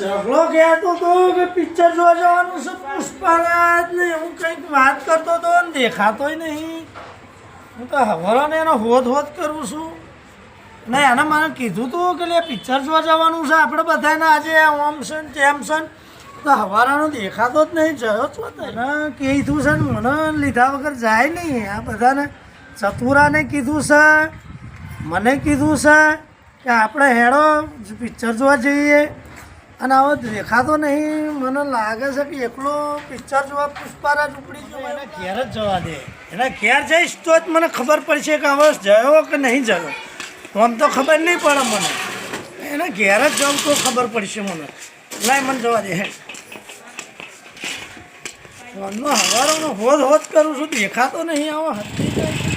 ઝઘડો કહેતો તો કે પિક્ચર જોવા જવાનું છે પુષ્પારાજ ને હું કંઈક વાત કરતો તો ને દેખાતોય નહીં. હું તો હવરો ને એનો હોત હોત કરું છું. ને એને મને કીધું હતું કે લે પિક્ચર જોવા જવાનું છે, આપણે બધાને આજે ઓમ છે ને તેમ છે ને. તો હવારાનો દેખાતો જ નહીં, જયો છો તને કીધું છે ને, મને લીધા વગર જાય નહીં. આ બધાને ચતુરાને કીધું છે, મને કીધું છે કે આપણે હેડો પિક્ચર જોવા જઈએ. અને હવે દેખાતો નહીં. મને લાગે છે કે એકલો પિક્ચર જોવા પુષ્પારાજ ઉપડી ગયો. એના ઘેર જ જવા દે. એના ઘેર જઈશ તો જ મને ખબર પડશે કે હવે જયો કે નહીં જયો. આમ તો ખબર નહીં પડે મને. એના ઘેર જ જાઉં તો ખબર પડશે મને. લાય મને જવા દે. ફોનનો હવારોનો હોદ હોદ કરું છું. દેખાતો નહીં. આવો હતી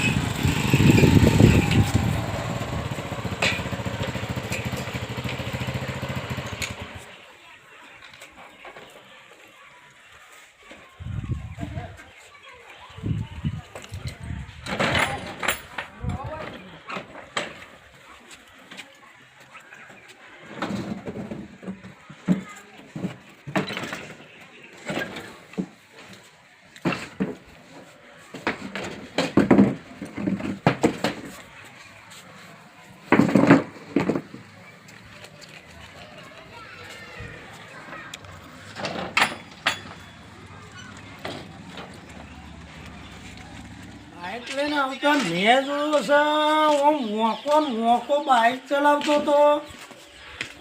બાઇક ને આવતો મેં જોયો છે આમ મોકો મોકો બાઇક ચલાવતો તો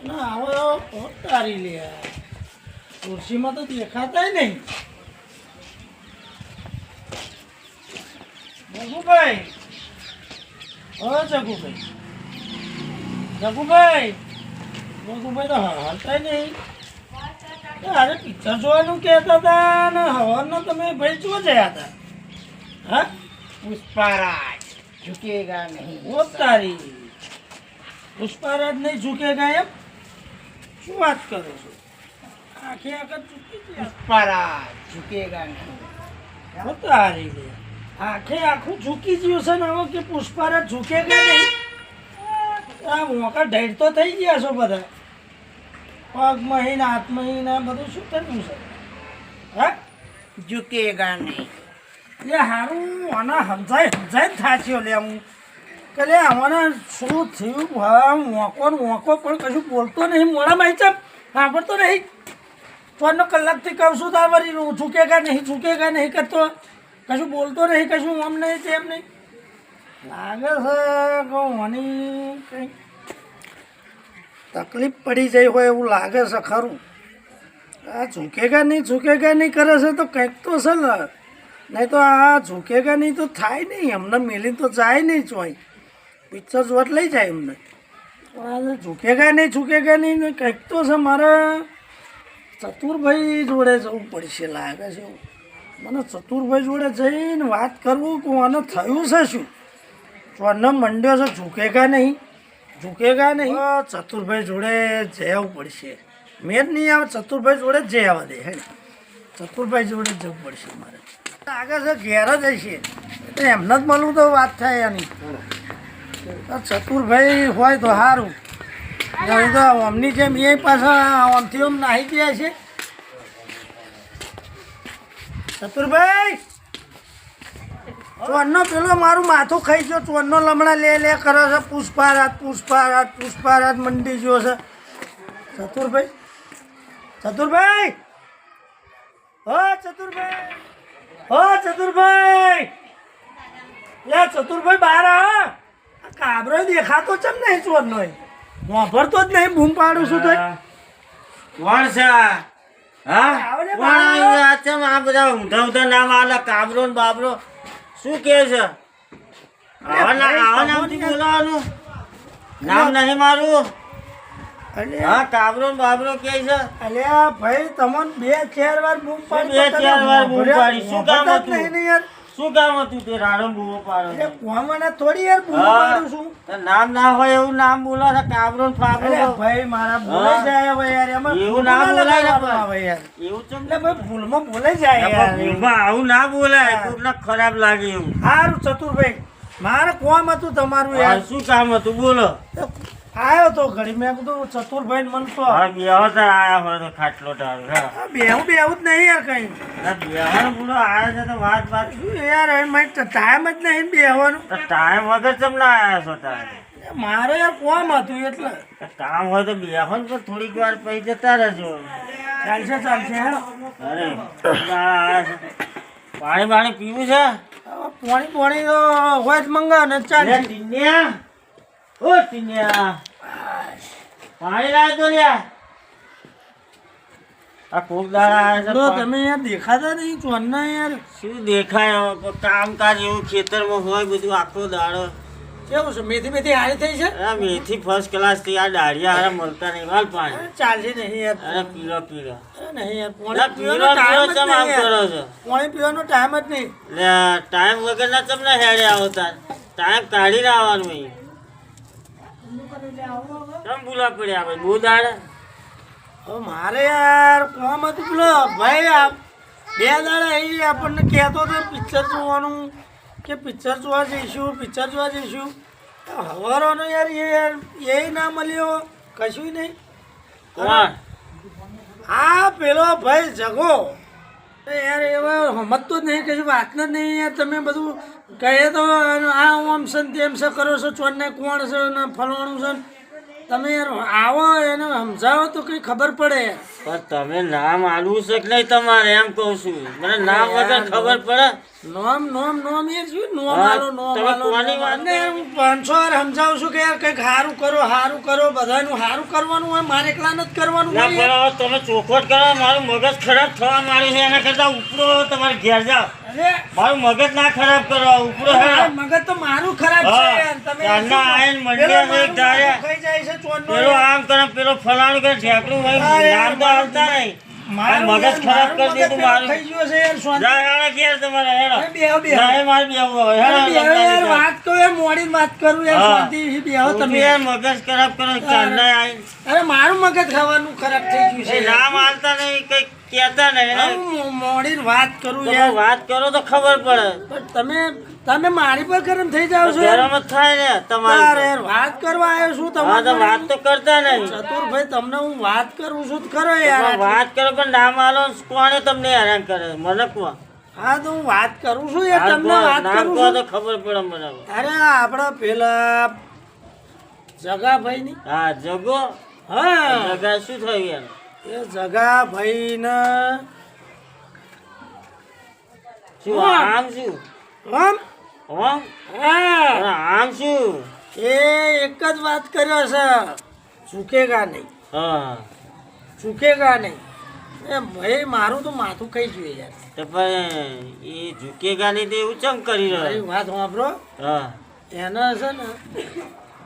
અને હવે ઓટારી લે. ખુરશીમાં તો દેખાતાય નહીં. જગુભાઈ. ઓ જગુભાઈ. જગુભાઈ. જગુભાઈ તો હાલતા નહીં. અરે પિક્ચર જોવાનું કહેતા હતા ને હવાનો તમે ભાઈ જો જયા હતા. હા? પુષ્પારાજ. ઝુકેગા નહીં. ઓ તારી પુષ્પારાજ નહીં ઝુકેગા એમ? શું વાત કરો છો? આખે આગળ ઝૂકી ગયા. પુષ્પારાજ ઝુકેગા નહીં. ઓ તારી લે. આખે આખું ઝૂકી ગયું છે ને હવે કે પુષ્પારાજ ઝુકેગા નહીં? આ મોકા ઢેડ તો થઈ ગયા છો બધા. પગ મહિના હાથ મહિના બધું શું થયું છે? હા? ઝુકેગા નહીં. લે હારું આના સમજાય સમજાય જ થાચ્યો લે હું. કે લે શું થયું? હા મોકો ને મોકો પણ કશું બોલતો નહીં. મોડામાં ચાપ સાંભળતો નહીં. ચોરનો કલાકથી કહું છું તાર વળી ઝૂકેગા નહીં ઝૂકેગા નહીં કરતો કશું બોલતો નહીં, કશું આમ નહીં, તેમ નહીં. લાગે છે કે મને કંઈ તકલીફ પડી જઈ હોય એવું લાગે છે ખરું. આ ઝૂકેગા નહીં ઝૂકેગા નહીં કરે છે તો કંઈક તો છે ને. નહીં તો આ ઝૂકેગા નહીં તો થાય નહીં. એમને મેલીને તો જાય નહીં ચોઈ પિક્ચર જોવા લઈ જાય એમને પણ ઝૂકેગા નહીં ઝૂકેગા નહીં કંઈક તો છે મારે ચતુરભાઈ જોડે જવું પડશે, લાગે છે મને ચતુરભાઈ જોડે જઈને વાત કરવું કે આને થયું છે શું? ચોને મંડ્યો છે ઝૂકેગા નહીં ઝૂકેગા નહીં ચતુરભાઈ જોડે જવું પડશે. મેં નહીં આવે, ચતુરભાઈ જોડે જઈ આવવા દે, હે ચતુરભાઈ જોડે જવું પડશે મારે. આગળ તો ઘેર જ હશે. એમને જ મળવું તો વાત થાય એની. ચતુરભાઈ હોય તો સારું નહીં તો જેમ એ પાછા ઓમથી આમ નાહી ગયા છે. ચતુરભાઈ! ચોરનો પેલો મારું માથું ખાઈ ગયો. ચોરનો લમણા લે લે કરે છે. પુષ્પારાત પુષ્પારાત પુષ્પારાત મંડી ગયો છે. ચતુરભાઈ! ચતુરભાઈ! હ ચતુરભાઈ! હો ચતુરભાઈ! લે ચતુરભાઈ બહાર આ કાબરો દેખાતો ચમ નહીં ચોરનો વાપરતો જ નહીં બૂમ પાડું છું તો કોણ છે હા? કોણ આ ચમ આ બધા ઊંધા ઊંધા નામ આલે કાબરો ને બાબરો? શું કે છે? આવા ના નામથી બોલાવાનું. નામ નહીં મારું. હા કાબરો ને બાબરો કે છે? અલ્યા ભાઈ તમને બે ચાર વાર બૂમ પાડી બે ચાર વાર બૂમ પાડી. શું કામ હતું? નહીં યાર. શું કામ હતું તે રાડો બૂમો પાડો એટલે કોમને થોડી યાર બૂમ. પાડું છું. નામ ના હોય એવું નામ બોલો છે કાબરો ને ફાબરો ભાઈ મારા ભૂલાઈ જાય હવે યાર એમાં એવું ના બોલાય ને. આવે યાર. એવું ચમ એટલે ભાઈ ભૂલમાં ભૂલાઈ જાય યાર. ભૂલમાં આવું ના બોલાય કોકને ખરાબ લાગે એવું. સારું ચતુરભાઈ મારે કોમ હતું તમારું યાર. શું કામ હતું? બોલો. આવ્યો તો ઘડી. મેં કીધું ચતુરભાઈ મન તો હા બેહો તો આયા હોય તો ખાટલો ટાળું હા. બેહું બેહું જ નહીં યાર કઈ. ના, બેહવાનો પૂરો આવ્યો છે તો વાત વાત શું યાર હવે મારે ટાઈમ જ નહીં બેહવાનું. ટાઈમ વગર ચમ ના આવ્યા છો તારે? મારે યાર કોમ હતું એટલે. કામ હોય તો બેહો ને થોડીક વાર પછી જતા રહેજો. ચાલશે ચાલશે હેડો. અરે. પાણી પાણી પીવું છે? પાણી પોણી તો હોય જ મંગાવ ને લે, ઓ ટીન્યા. પાણી લાવ તો લ્યા. આ કોક દાડા તમે યાર દેખાતા નહીં ચોરના યાર શું દેખાય કામકાજ એવું ખેતરમાં હોય બધું આખો દાડો. કેવું છે? મેથી મેથી હારી થઈ છે? અરે મેથી ફર્સ્ટ ક્લાસથી આ દાળિયા હારે મળતા નહીં. પાણી. ચાલશે નહીં યાર. અરે પીલો પીરો. નહીં યાર પોણી પીવાનો ટાઈમ જ આમ કરો છો? પોણી પીવાનો ટાઈમ જ નહીં. લે ટાઈમ વગર ના તમને હેડે આવતા ટાઈમ કાઢીને આવવાનું અહીં. કેમ ભૂલા પડ્યા ભાઈ? બહુ દાડા. હવે મારે યાર કોમ હતું પેલો ભાઈ બે દાડા એ આપણને કહેતો હતો પિક્ચર જોવાનું કે પિક્ચર જોવા જઈશું પિક્ચર જોવા જઈશું. હવારોનો યાર એ યાર એ ના મળ્યો કશું નહીં. કોણ? આ પેલો ભાઈ જગો. યાર, એવા સમજતો જ નહીં કશું વાત જ નહીં યાર. તમે બધું કહે તો આ ઓમ છે તેમ છે કરો છો, ચોરને કોણ છે ને ફલવાણું છે તમે યાર આવો એને સમજાવો તો કંઈ ખબર પડે યાર. પણ તમે નામ આલવું છે કે નહીં તમારે એમ કહું છું. મને નામ વગર ખબર પડે. નોમ નોમ નોમ એ શું નોમ આલો નોમ આલો કોની વાત ને હું પાંચસો વાર સમજાવું છું કે યાર કંઈક સારું કરો સારું કરો બધાનું સારું કરવાનું હોય મારે એકલા નથી કરવાનું ના બરાબર તમે ચોખવટ કરો મારું મગજ ખરાબ થવા માંડ્યું છે એના કરતા ઉપરો તમારે ઘેર જાઓ. મારું મગજ ના ખરાબ કરો ઉપરો મગજ તો મારું ખરાબ છે તમે આયન છે એક ધારે. જાય છે ચોરનો પેલો આમ કરે પેલો ફલાણ કરે ઠેકડું હોય નામ આવતા નહીં મગજ ખરાબ કરી દીધું મારું. થઈ ગયું છે યાર જા હેડો ઘેર તમારે હેડો અરે બેહો, બેહો. ના, એ મારે બેહવું હવે. અરે હેડો, બેહો યાર, વાત યાર, મોડી વાત કરું યાર, તમે. યાર મગજ ખરાબ કરો ચાંદા આઈને. અરે મારું મગજ ખાવાનું ખરાબ થઈ ગયું છે એ નામ નહીં કઈ કહેતા નહીં મોડી વાત કરું યાર વાત કરો તો ખબર પડે પણ તમે તમે મારી પર ગરમ થઈ જાવ છો? ગરમ જ થાય ને તમારે વાત કરવા આવ્યો છું તમારે વાત તો કરતા નહીં. ચતુરભાઈ તમને હું વાત કરું છું ખરો યાર. વાત કરો પણ નામ આલો કોણે તમને હેરાન કરે? મને કોણ હા તો હું વાત કરું છું યાર તમને વાત કરું છું. તો ખબર પડે મને અરે આપણા પેલા જગાભાઈ ની હા જગો? હા. જગા શું થયું યાર એ જગાભાઈ ને શું આમ શું? આમ આમ હા. આમ શું? એ એક જ વાત કર્યો છે. ચૂકેગા નહીં. હા. ચૂકેગા નહીં. એ ભાઈ મારું તો માથું ખાઈ જોઈએ યાર. તો પણ એ ઝૂકેગા નહીં તો એવું ચમ કરી રહ્યો? વાત વાપરો હા. એના છે ને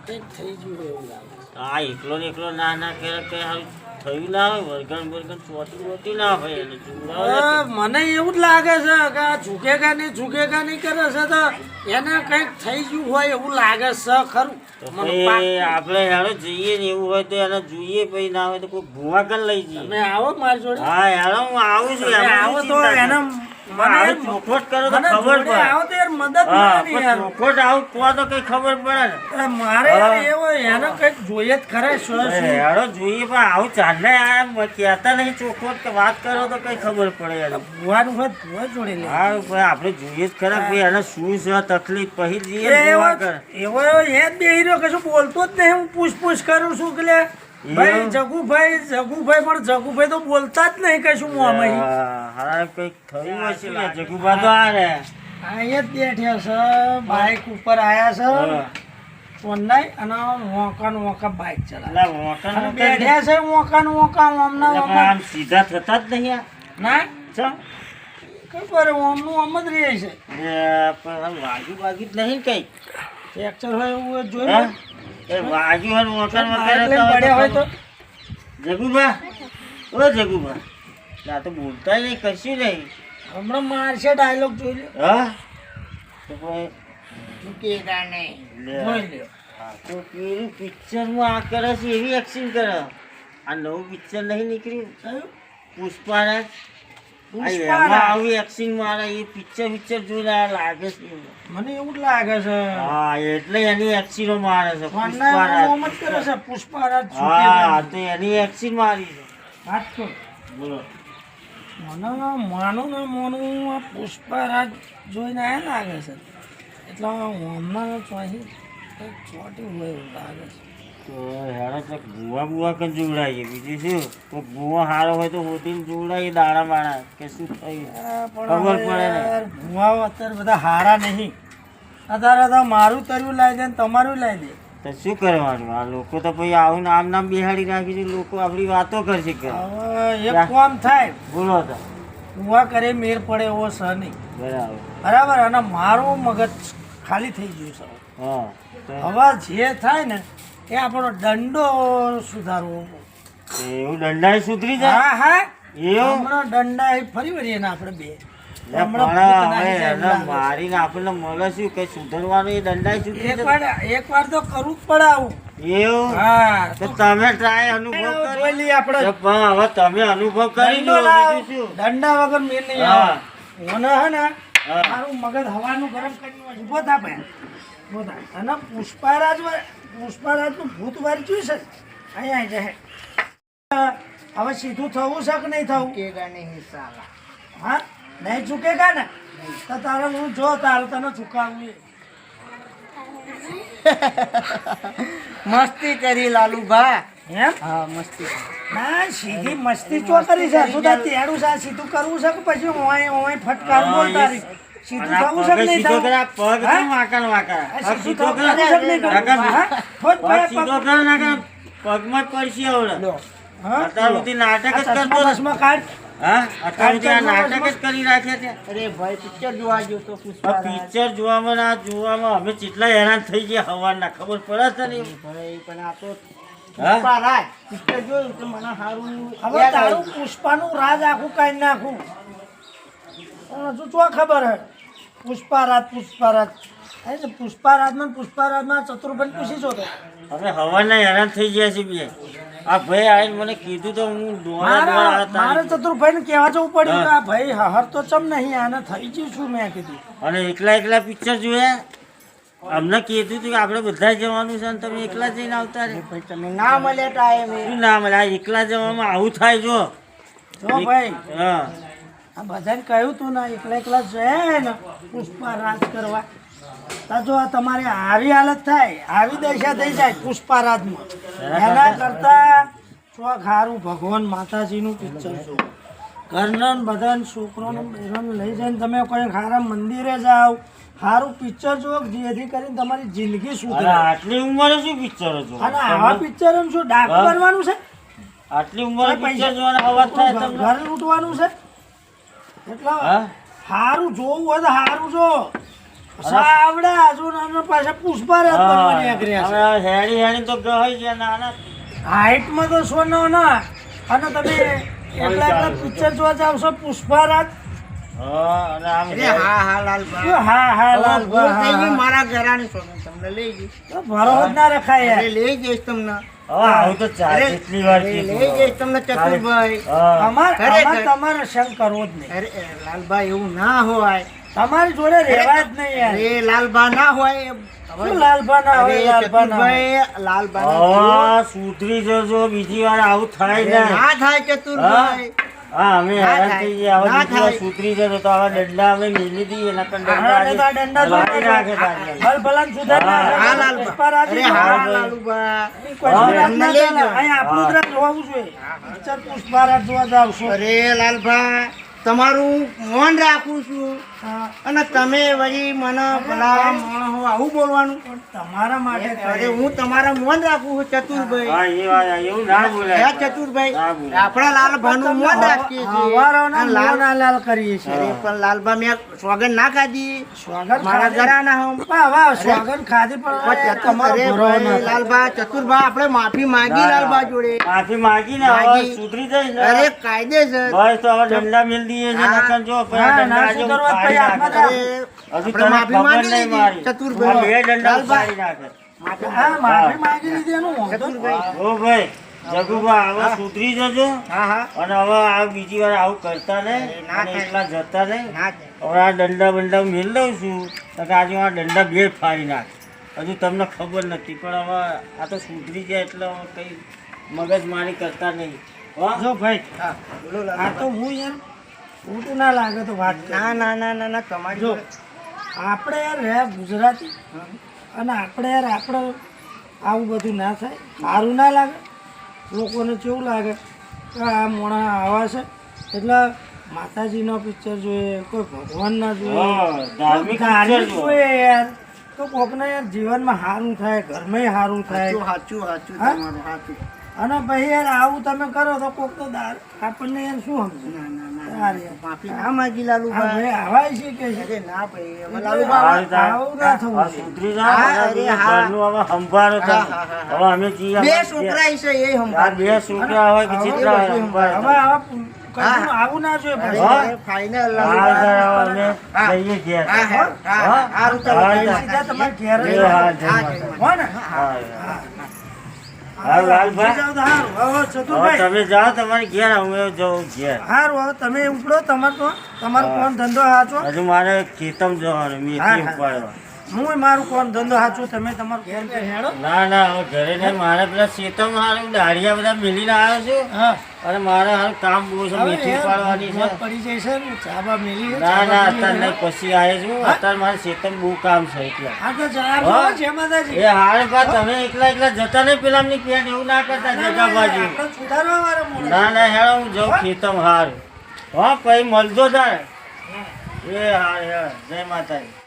કંઈક થઈ ગયું એવું લાગે આ એકલો ને એકલો ના ના કે કઈ થયું ના હોય વર્ગણ વર્ગણ ચોટી બોટી ના હોય એને અરે, મને એવું જ લાગે છે કે ઝૂકેગા નહીં ઝૂકેગા નહીં કરે છે તો એને કંઈક થઈ ગયું હોય એવું લાગે છે ખરું? આપણે હેડો જઈએ ને એવું હોય તો એને જોઈએ પછી ના હોય તો કોઈ ભૂવા કર લઈ જઈએ. આવો મારી જોડે. હા હેડો હું આવું છું આવો તો એને? મને આવું કરો તો ખબર પડે. આવો તો યાર મદદ મળે યાર. પણ આવું કહો તો કઈ ખબર પડે મારે એવો એને કંઈક જોઈએ જ ખરા શું અરે શું. હેડો જોઈએ પણ આવું ચાલે આ કહેતા નહીં ચોખોટ કે વાત કરો તો કઈ ખબર પડે યાર. ભુવાનું હોય ભુવા જોડે લે. હા ભાઈ આપણે જોઈએ જ ખરા ભાઈ એને શું છે તકલીફ પછી જઈએ એવો એવો એ બે કશું બોલતો જ નહીં. હું પૂછપૂછ કરું છું કે ભાઈ જગુભાઈ જગુભાઈ પણ જગુભાઈ તો બોલતા જ નહીં કશું મોંમાં હા, કંઈક થયું હશે ને જગુભાઈ તો આ રે અહીંયા જ બેઠ્યા છે બાઇક ઉપર આયા છે. અને મોકા ને મોકા બાઇક ચલાવે. બેઠ્યા છે મોકા ને ઓમના સીધા થતા જ નહીં આ. ના ચમ? ખબર ઓમનું ઓમ જ રહે છે એ પણ વાગ્યું જ નહીં કઈ ફ્રેક્ચર હોય એવું? લો. એ વાગ્યું હોય ને મોટા મોટા બાઇક પડ્યા હોય તો? જગુબા ઓ જગુબા ના તો બોલતા નહીં કશું નહીં. હમણાં મારશે ડાયલોગ જોઈ લો હા? તો પછી ચૂકેગા નહીં. જોઈ લ્યો. તો પેલું પિક્ચરમાં આ કરે છે એવી એક્શન કરે. આ નવું પિક્ચર નહીં નીકળ્યું. આ પુષ્પારાજ. આવી એક્શન મારે એ પિક્ચર પિક્ચર જોઈને લાગે છે. મને એવું જ લાગે છે. હા એટલે એની એક્શનો મારે છે. પુષ્પારાજ કરે છે. પુષ્પારાજ હા તો એની એક્શન મારી છે. વાત બોલો. મને માનું ને મોનું આ પુષ્પારાજ જોઈને આ લાગે છે. એટલે હમણાં ચોહી ચોટી હોય એવું લાગે છે. તો હેડો તો ભૂવા બુવા કઈ જોવડાવીએ બીજું શું? તો ભૂવો સારો હોય તો હોતીને જોવડાવીએ દાણા બાણા કે શું થયું? ખબર પડે ને. યાર અત્યારે બધા હારા નહીં. અત્યારે તો મારું તર્યું લાવી દે ને તમારું લાવી દે. તો શું કરવાનું? આ લોકો તો પછી આવું નામ નામ બિહાડી રાખી છે લોકો આપણી વાતો કરશે કે. એક થાય. બોલો તો. ભુવા કરે મેર પડે એવો સ નહીં. બરાબર. બરાબર અને મારું મગજ ખાલી થઈ ગયું છે. હા હવે જે થાય ને એ આપણો દંડો સુધારવો. એવું દંડાઈ સુધરી જાય? હા હા. એવું? હમણાં દંડા એ ફરી વળીએ ને આપણે બે. મારીને આપણને મળે શું કઈ સુધરવાનું? એ સુધરી એક વાર તો કરવું જ પડે આવું. એવું? હા તો તમે ટ્રાય અનુભવ કરી લઈએ આપણે. પણ હવે તમે અનુભવ કરી લો દંડા વગર નહીં હા. મને હે ને. મારું મગજ હવાનું ગરમ કરીને ઊભો થા ભાઈ. ઊભો થા. અને પુષ્પારાજ વા- પુષ્પારાજનું ભૂત વાંચ્યું છે. અહીંયા આવી હવે સીધું થવું છે કે નહીં થવું? હા? નહીં ચૂકેગા ને? તો તારે હું જો તારે તને ચૂકાવું મસ્તી કરી લાલુભા. એમ? હા મસ્તી ના સીધી મસ્તી ચો કરી છે. શું તેડું છે સીધું કરવું છે કે પછી ઓય ઓય ફટકાર બોલ તારી? સીધું થવું છે નહીં સીધો પગ સીધું કરે, સીધો પગમાં જ પડશે. અત્યાર સુધી નાટક જ કરતો કાઢ. પિક્ચર જોવામાં આ જોવામાં અમે કેટલા હેરાન થઈ ગયા હવારના ખબર પડે છે ને? પણ આ તો. પુષ્પાનું રાજ આખું કાઢી નાખું? હજુ ચો ખબર હે? પુષ્પારાજ પુષ્પારાજ. જે પુષ્પારાજમાં પુષ્પારાજમાં ચતુર્ભન પૂછી છો તો અમે હવાના હેરાન થઈ ગયા છે બે. આ ભાઈ આવીને મને કીધું તો હું મારા ચતુર્ભાઈને કહેવા જવું પડ્યું કે આ ભાઈ હર તો ચમ નહીં આને થઈ ગયું છું મેં કીધું. અને એકલા એકલા પિક્ચર જોયા અમને કીધું હતું કે આપણે બધા જવાનું છે અને તમે એકલા જઈને આવતા રે ભાઈ તમે ના મળ્યા ટાઈમ. ના મળે એકલા જવામાં આવું થાય જો. જો ભાઈ. હા. આ બધાને કહ્યું તું ને એકલા એકલા જાય ને પુષ્પા રાજ કરવા. તા જો આ તમારે આવી હાલત થાય આવી દશા થઈ જાય પુષ્પા રાજમાં એના કરતા હારું ભગવાન માતાજીનું પિક્ચર જો ઘરના ને બધાને છોકરોને બહેરોને લઈ જઈને તમે કોઈ સારા મંદિરે જાઓ સારું પિક્ચર જુઓ જેથી કરીને તમારી જિંદગી સુધરે. આટલી ઉંમરે શું પિક્ચર જો અને આવા પિક્ચર શું ડાકુ કરવાનું બનવાનું છે? આટલી ઉંમરે પૈસા- પિક્ચર જોવાનો અવાજ થાય ઘર લૂંટવાનું છે? એટલે હારું જોવું હોય તો હારું જો. આવડે આજુ નાનો પાછા પુષ્પારાજ બનવાની આગ્રહ હેડી હેડી તો ગઈ ગયા નાના. હાઈટમાં તો સોનો ના અને તમે એકલા એકલા પિક્ચર જોવા જાવ છો લાલ ભૂલ મારા ઘરાની તમને લઈ જઈશ તો ભરો જ ના રખાય લઈ જઈશ તમને. તમારે કરવો જ નહીં. અરે લાલભાઈ એવું ના હોય. તમારી જોડે રહેવા જ નહીં યાર. અરે લાલભા ના હોય લાલબા ના હોય હા સુધરી જજો બીજી વાર આવું થાય ને. ના થાય ચતુરભાઈ. હા અમે હેરાન. થઈ ગયા હવે બીજી વાર થાય. તો આવા દંડા અમે મેલી દઈએ નકર દંડા દંડા આજે લાવી નાખે. ભલ ભલાને સુધાર હા, નાખે. હા લાલભા પુષ્પારાજ અરે નું હા નામ. લાલુભા કોઈ હા, સુધાર અમને લઈ ચાલે. અહીં આપણું જ જોવું જોઈએ પિક્ચર પુષ્પારાજ જોવા જાવ છો અરે લાલભા તમારું મન રાખું છું અને તમે વળી મને ભલા માણસો આવું બોલવાનું? તમારા માટે અરે. હું તમારા મન રાખું છું ચતુરભાઈ. હા એ વાત એવું ના બોલાય ચતુરભાઈ? આપણા લાલભા નું મન રાખીએ છીએ. લાલ ના લાલ કરીએ છીએ. પણ લાલભા મેં સ્વાગત ના ખાધી. સ્વાગત મારા ઘરા ના હમ. સ્વાગત ખાધી પણ. લાલભા ચતુરભા આપણે માફી માંગી લાલભા જોડે. માફી માગી ને માગી. સુધરી જાય અરે કાયદેસર. બસ તો હવે દંડા મેલ દઈએ છે જો દંડા મારી. સુધરી જજો. અને હવે આ બીજી વાર આવું કરતા નહીં એ ના અને થાય. એકલા જતા નહીં હવે આ દંડા બંડા મેળ દઉં છું. આજે આ દંડા બે ફાડી નાખ. હજુ તમને ખબર નથી પણ હવે આ તો સુધરી જાય એટલે કંઈ મગજમારી કરતા નહીં. હો. જો ભાઈ આ તો હું યાર ખોટું ના લાગે તો વાત ના ના ના ના ના તમારી જો આપણે યાર રહ્યા ગુજરાતી અને આપણે યાર આપણે આવું બધું ના થાય. સારું ના લાગે. લોકોને કેવું લાગે કે આ મોણા આવા છે. એટલે માતાજીનો પિક્ચર જોઈએ કોઈ ભગવાનના જોઈએ. ધાર્મિક જોઈએ. યાર. તો કોકને યાર જીવનમાં સારું થાય ઘરમાં સારું થાય. સાચું સાચું સાચું તમારું સાચું. અને ભાઈ યાર આવું તમે કરો તો કોક તો દાર આપણને યાર શું સમજે? ભાઈ. છે કે અરે ના ભાઈ ના થવું સુધરી હવે સંભાળો. હવે અમે બે છોકરા છે એ સંભાળ. બે છોકરા હોય કે જેટલા હોય હવે. આવા ના જોઈએ ફાઈનલ અમે ઘેર. હા હા તમારે ઘેર હો ને? હા, હા. હા, લાલભાઈ. જાઓ તો હારું. હવે હવે ચતુરભાઈ તમે જાઓ તમારે ઘેર અમે જાઉં ઘેર હારું હવે તમે ઉપડો તમારે તમારો હા. કોણ ધંધો હાચો હજુ મારે ખેતમ જવાનું મેથી હા, હા. ઉપાડવા હું મારું કોણ ધંધો સાચું તમે તમારું ઘેર કે હેડો ના ના હવે ઘરે ને મારે પેલા ખેતમ હારું દાળિયા બધા મિલીને આવ્યો છું. હા. અને મારે હાલ કામ બહુ છે મીઠી યાર, છે. પડી જાય છે ને, ચાબા મિલી ના ના અત્યારે નહીં પછી આવ્યો છું અત્યારે મારે સીતમ બહુ કામ છે એટલે. હા તો હા? માતાજી. એ હારે પા તમે એકલા એકલા જતા નહીં પેલા ની પેટ એવું ના કરતા ના, ના. ના ના હેડો હું જાઉં હા? ખેતમ હારું હા પછી મળજો તારે. એ હેડ જય માતાજી.